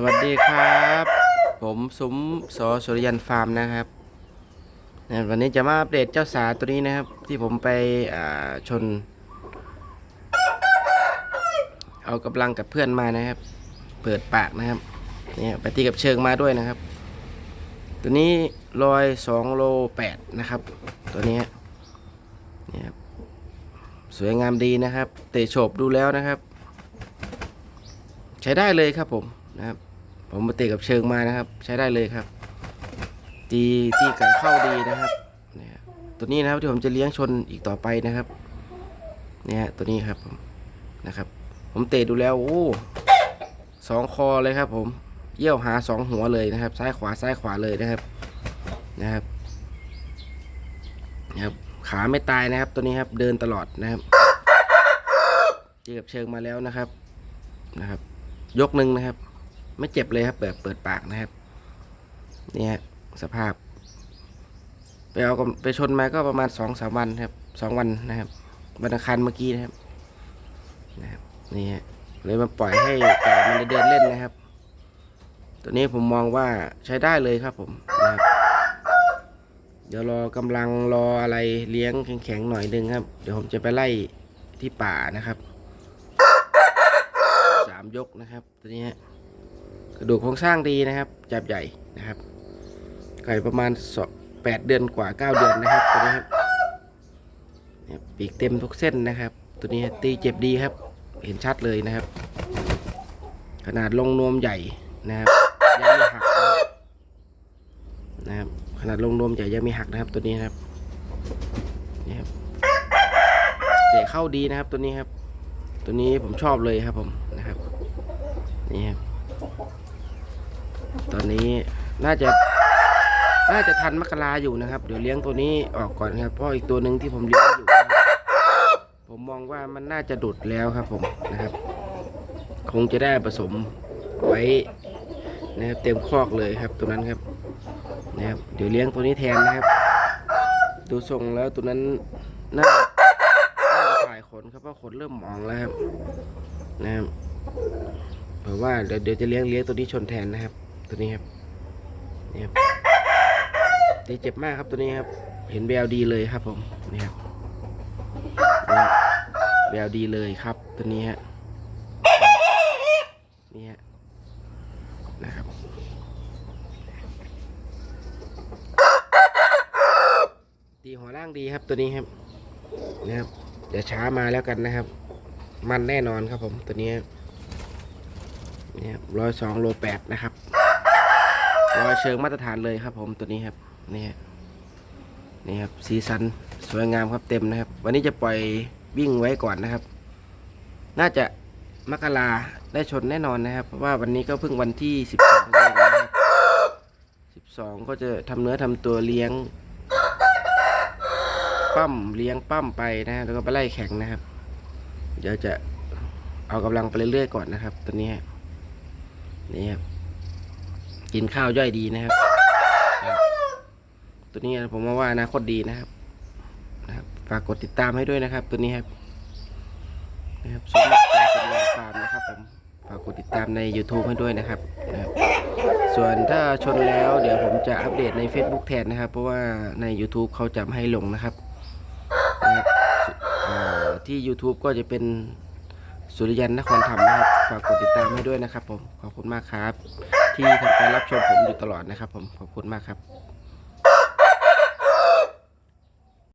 สวัสดีครับ ผมสุมสอสุริยันฟาร์มนะครับวันนี้จะมาอัปเดตเจ้าสาตัวนี้นะครับ ที่ผมไปชน เอากำลังกับเพื่อนมานะครับ เปิดปากนะครับเนี่ยไปตีกับเชิงมาด้วยนะครับ ตัวนี้ลอยสองโลแปดนะครับ ตัวนี้เนี่ยครับสวยงามดีนะครับ เตะโฉบดูแล้วนะครับ ใช้ได้เลยครับผมนะครับ ผมมาเตะกับเชิงมานะครับ ใช้ได้เลยครับตีตีไก่เข้าดีนะครับเนี่ยตัวนี้นะครับที่ผมจะเลี้ยงชนอีกต่อไปนะครับ เนี่ยตัวนี้ครับผมนะครับ ผมเตะดูแล้วโอ้สองคอเลยครับ ผมเยี่ยวหาสองหัวเลยนะครับ ซ้ายขวาซ้ายขวาเลยนะครับนะครับนะครับ ขาไม่ตายนะครับ ตัวนี้ครับเดินตลอดนะครับเจอกับเชิงมาแล้วนะครับนะครับ ยกหนึ่งนะครับ ไม่เจ็บเลยครับเปิดเปิดปากนะครับ เนี่ยสภาพ ไปเอาไปชนมาก็ประมาณสองสามวันครับสองวันนะครับวันอังคารเมื่อกี้นะครับนะครับนี่ฮะเลยมาปล่อยให้ไก่มันเดินเล่นนะครับ ตัวนี้ผมมองว่าใช้ได้เลยครับผมนะครับเดี๋ยวรอกำลังรออะไรเลี้ยงแข็งๆหน่อยนึงครับ เดี๋ยวผมจะไปไล่ที่ป่านะครับสามยกนะครับ ตัวนี้ฮะ กระดูกโครงสร้างดีนะครับ จับใหญ่นะครับไก่ประมาณสแปดเดือนกว่าเก้าเดือนนะครับตัวนี้ครับเนี่ยปีกเต็มทุกเส้นนะครับ ตัวนี้ตีเจ็บดีครับ เห็นชัดเลยนะครับ ขนาดลงนวมใหญ่นะครับยังไม่หักนะครับ ขนาดลงนวมใหญ่ยังไม่หักนะครับตัวนี้ครับนี่ครับเตะเข้าดีนะครับตัวนี้ครับ ตัวนี้ผมชอบเลยครับผมนะครับนี่ครับ ตอนนี้น่าจะน่าจะทันมกราอยู่นะครับ เดี๋ยวเลี้ยงตัวนี้ออกก่อนครับเพราะอีกตัวหนึ่งที่ผมเลี้ยงอยู่ผมมองว่ามันน่าจะดุดแล้วครับผมนะครับ คงจะได้ผสมไว้นะครับเต็มคอกเลยครับ ตัวนั้นครับนะครับเดี๋ยวเลี้ยงตัวนี้แทนนะครับ ดูทรงแล้วตัวนั้นน่าจะถ่ายขนครับเพราะขนเริ่มมองแล้วครับนะครับเพราะว่าเดี๋ยวเดี๋ยวจะเลี้ยงเลี้ยงตัวนี้ชนแทนนะครับ ตัวนี้ครับนี่ครับตีเจ็บมากครับตัวนี้ครับ เห็นแววดีเลยครับผมนี่ครับนี่ครับแววดีเลยครับตัวนี้ฮะนี่ฮะนะครับตีหัวล่างดีครับตัวนี้ครับนะครับเดี๋ยวช้ามาแล้วกันนะครับ มันแน่นอนครับผมตัวนี้นี่ครับร้อยสองโลแปดนะครับ รอยเชิงมาตรฐานเลยครับ ผมตัวนี้ครับนี่ฮะนี่ครับสีสันสวยงามครับเต็มนะครับ วันนี้จะปล่อยวิ่งไว้ก่อนนะครับ น่าจะมกราได้ชนแน่นอนนะครับ เพราะว่าวันนี้ก็เพิ่งวันที่สิบสองเองนะครับสิบสองก็จะทำเนื้อทำตัวเลี้ยงปั้มเลี้ยงปั้มไปนะ แล้วก็ไปไล่แข่งนะครับ เดี๋ยวจะเอากำลังไปเรื่อยๆก่อนนะครับ ตัวนี้นี่ครับ กินข้าวย่อยดีนะครับ ตัวนี้ผมว่าอนาคตดีนะครับนะครับ ฝากกดติดตามให้ด้วยนะครับ ตัวนี้ครับนะครับสุดยอดสายสุดยอดฟาร์มนะครับผมฝากกดติดตามใน YouTube ให้ด้วยนะครับนะครับ ส่วนถ้าชนแล้วเดี๋ยวผมจะอัปเดตใน Facebook แทนนะครับ เพราะว่าใน YouTube เขาจะไม่ให้ลงนะครับนะครับที่ YouTube ก็จะเป็นสุริยันนครธรรมนะครับ ฝากกดติดตามให้ด้วยนะครับผม ขอบคุณมากครับ ที่ทำการรับชมผมอยู่ตลอดนะครับผมขอบคุณมากครับ